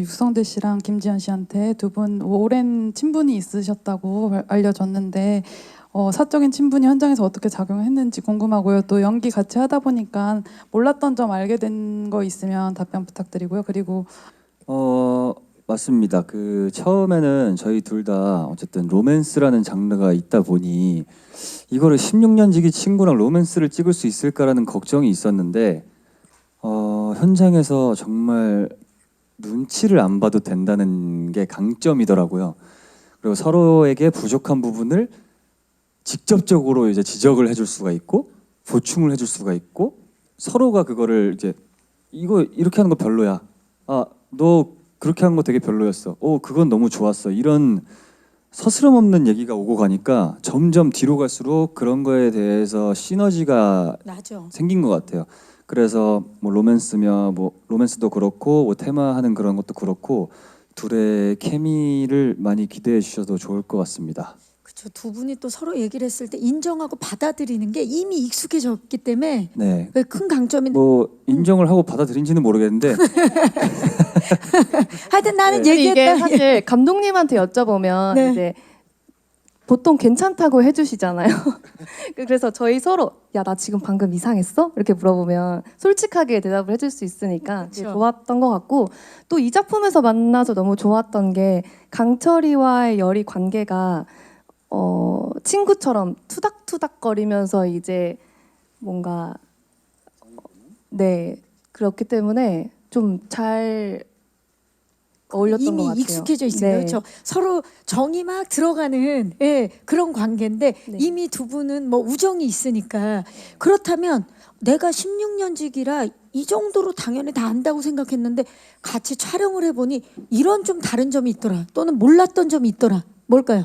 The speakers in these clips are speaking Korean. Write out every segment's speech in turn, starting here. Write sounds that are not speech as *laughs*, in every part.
육성대 씨랑 김지현 씨한테 두 분 오랜 친분이 있으셨다고 알- 알려졌는데 어, 사적인 친분이 현장에서 어떻게 작용했는지 궁금하고요. 또 연기 같이 하다 보니까 몰랐던 점 알게 된 거 있으면 답변 부탁드리고요. 그리고 어 맞습니다. 그 처음에는 저희 둘 다 어쨌든 로맨스라는 장르가 있다 보니 이거를 16년 지기 친구랑 로맨스를 찍을 수 있을까라는 걱정이 있었는데 어 현장에서 정말 눈치를 안 봐도 된다는 게 강점이더라고요. 그리고 서로에게 부족한 부분을 직접적으로 이제 지적을 해줄 수가 있고 보충을 해줄 수가 있고 서로가 그거를 이제 이거 이렇게 하는 거 별로야. 아, 너 그렇게 한 거 되게 별로였어. 오, 그건 너무 좋았어. 이런 서스럼 없는 얘기가 오고 가니까 점점 뒤로 갈수록 그런 거에 대해서 시너지가 나죠. 생긴 것 같아요. 그래서 뭐 로맨스며 뭐 로맨스도 그렇고 뭐 테마하는 그런 것도 그렇고 둘의 케미를 많이 기대해 주셔도 좋을 것 같습니다. 그렇죠. 두 분이 또 서로 얘기를 했을 때 인정하고 받아들이는 게 이미 익숙해졌기 때문에 네. 그게 큰 강점이. 뭐 인정을 하고 받아들인지는 모르겠는데 *laughs* 하여튼 나는 근데 이게 얘기했다. 사실 감독님한테 여쭤보면 네. 이제 보통 괜찮다고 해주시잖아요. *laughs* 그래서 저희 서로 야 나 지금 방금 이상했어? 이렇게 물어보면 솔직하게 대답을 해줄 수 있으니까 되게 그쵸. 좋았던 것 같고 또 이 작품에서 만나서 너무 좋았던 게 강철이와의 열이 관계가 어, 친구처럼 투닥투닥거리면서 이제 뭔가 네 그렇기 때문에 좀 잘 어울렸던 것 이미 같아요. 익숙해져 있어요. 네. 그렇죠. 서로 정이 막 들어가는 예, 그런 관계인데 네. 이미 두 분은 뭐 우정이 있으니까 그렇다면 내가 16년직이라 이 정도로 당연히 다 안다고 생각했는데 같이 촬영을 해보니 이런 좀 다른 점이 있더라. 또는 몰랐던 점이 있더라. 뭘까요?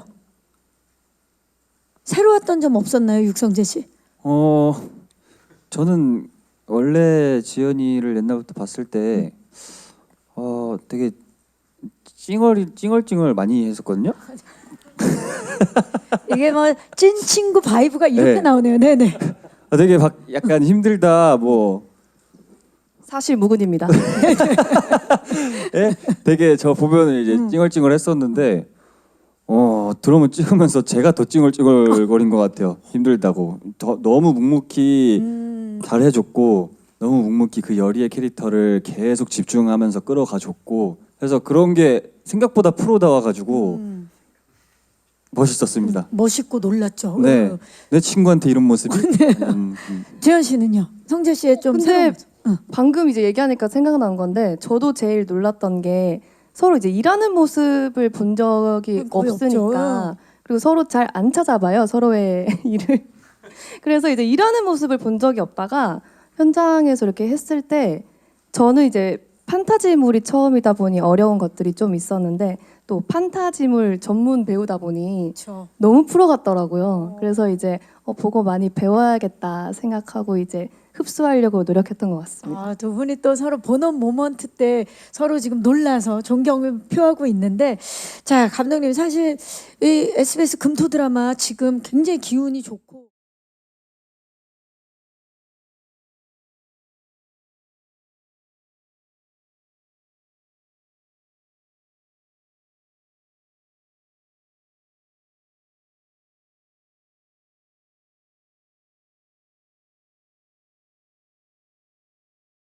새로웠던 점 없었나요, 육성재 씨? 어 저는 원래 지연이를 옛날부터 봤을 때 어 되게 찡얼이 찡얼찡얼 많이 했었거든요. *laughs* 이게 뭐 찐 친구 바이브가 이렇게 네. 나오네요. 네네. 아, 되게 막 약간 힘들다 뭐 사실 무근입니다. *laughs* 예? 되게 저 보면 이제 음. 찡얼찡얼 했었는데 어 들어오면 찍으면서 제가 더 찡얼찡얼 거린 것 같아요. 힘들다고 더, 너무 묵묵히 음, 잘 해줬고 너무 묵묵히 그 열의의 캐릭터를 계속 집중하면서 끌어가줬고 그래서 그런 게 생각보다 프로다워가지고 음, 멋있었습니다. 멋있고 놀랐죠. 네, 어. 내 친구한테 이런 모습이. 음, 음. 재현 씨는요? 성재 씨의 좀 근데 새로운 응. 방금 이제 얘기하니까 생각난 건데 저도 제일 놀랐던 게 서로 이제 일하는 모습을 본 적이 거의 없으니까 없죠. 그리고 서로 잘 안 찾아봐요 서로의 *laughs* 일을 그래서 이제 일하는 모습을 본 적이 없다가 현장에서 이렇게 했을 때 저는 이제 판타지물이 처음이다 보니 어려운 것들이 좀 있었는데 또 판타지물 전문 배우다 보니 그렇죠. 너무 프로 같더라고요. 그래서 이제 어, 보고 많이 배워야겠다 생각하고 이제 흡수하려고 노력했던 것 같습니다. 아, 두 분이 또 서로 본업 모먼트 때 서로 지금 놀라서 존경을 표하고 있는데 자 감독님 사실 이 SBS 금토 드라마 지금 굉장히 기운이 좋고